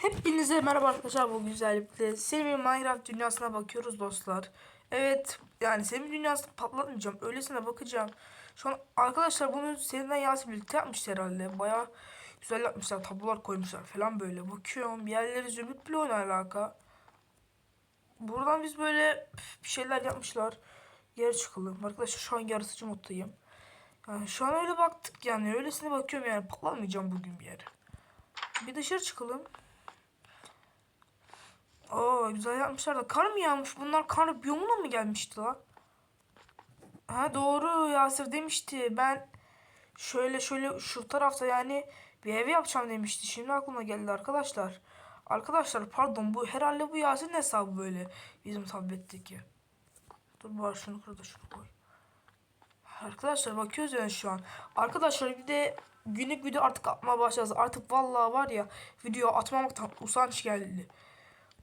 Hepinize merhaba arkadaşlar bu güzellikle Semih Minecraft dünyasına bakıyoruz dostlar. Evet yani Semih dünyasını patlatmayacağım öylesine bakacağım. Şu an arkadaşlar bunu seninle Yasin birlikte yapmışlar herhalde. Baya güzel yapmışlar tablolar koymuşlar falan böyle. Bakıyorum bir yerleri zümrüt bloğuyla alaka. Buradan biz böyle bir şeyler yapmışlar. Yere çıkalım. Arkadaşlar şu an yarısıcı moddayım. Yani şu an öyle baktık yani öylesine bakıyorum yani patlatmayacağım bugün bir yere. Bir dışarı çıkalım. Oo güzel yapmışlar da kar mı yağmış? Bunlar kar biyomuna mı gelmişti la? Ha doğru Yasir demişti. Ben şöyle şöyle şu tarafta yani bir ev yapacağım demişti. Şimdi aklıma geldi arkadaşlar. Arkadaşlar pardon bu herhalde bu Yasir'in hesabı böyle bizim tabletteki. Dur bari şunu kır şunu koy. Arkadaşlar bakıyoruz yani şu an. Arkadaşlar bir de günlük video artık atmaya başlayacağız. Artık vallahi var ya video atmamaktan usanç geldi.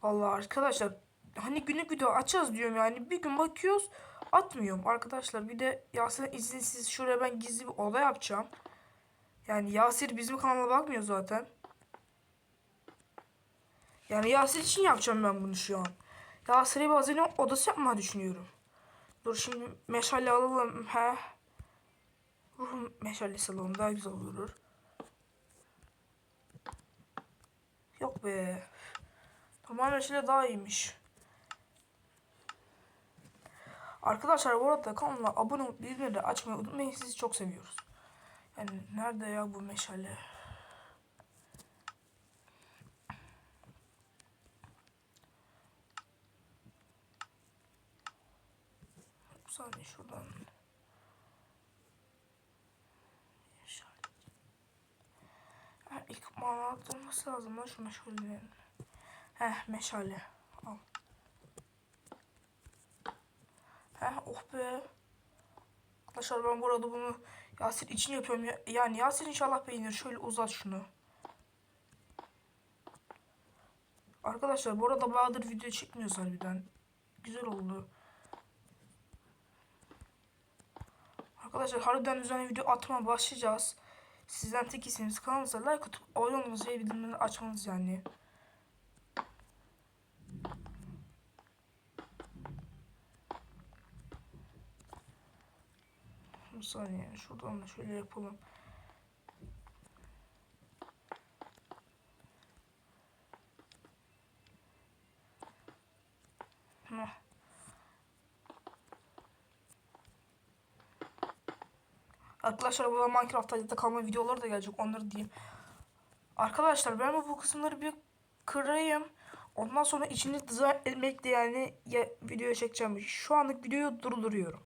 Vallahi arkadaşlar hani günlük video açacağız diyorum yani bir gün bakıyoruz atmıyorum arkadaşlar bir de Yasir'in izinsiz şuraya ben gizli bir oda yapacağım. Yani Yasir bizim kanala bakmıyor zaten. Yani Yasir için yapacağım ben bunu şu an. Yasir'e hazine odası yapmayı düşünüyorum. Dur şimdi meşale alalım. He. Ruh meşalesi alalım daha güzel olur. Yok be. Tamam meşale daha iyiymiş. Arkadaşlar bu arada kanala abone olup bildirimleri açmayı unutmayın. Sizi çok seviyoruz. Yani nerede ya bu meşale? Bir saniye şuradan. İlk manada olması lazım lan şu meşalelerin. Heh meşale. Al. Heh oh be. Arkadaşlar ben burada bunu Yasir için yapıyorum. Ya- Yani Yasir inşallah beğenir. Şöyle uzat şunu. Arkadaşlar bu arada Bahadır video çekmiyoruz harbiden. Güzel oldu. Arkadaşlar harbiden düzenli video atmaya başlayacağız. Sizden tek isteğimiz kanalımıza like atıp abone olmanız ve bildirimleri açmanız yani. Bir saniye şuradan da şöyle yapalım. Heh. Arkadaşlar burada Minecraft hayatta kalma videoları da gelecek onları diyeyim. Arkadaşlar ben bu kısımları bir kırayım. Ondan sonra içini dizayn etmekle yani ya, video çekeceğim. Şu anlık videoyu durduruyorum.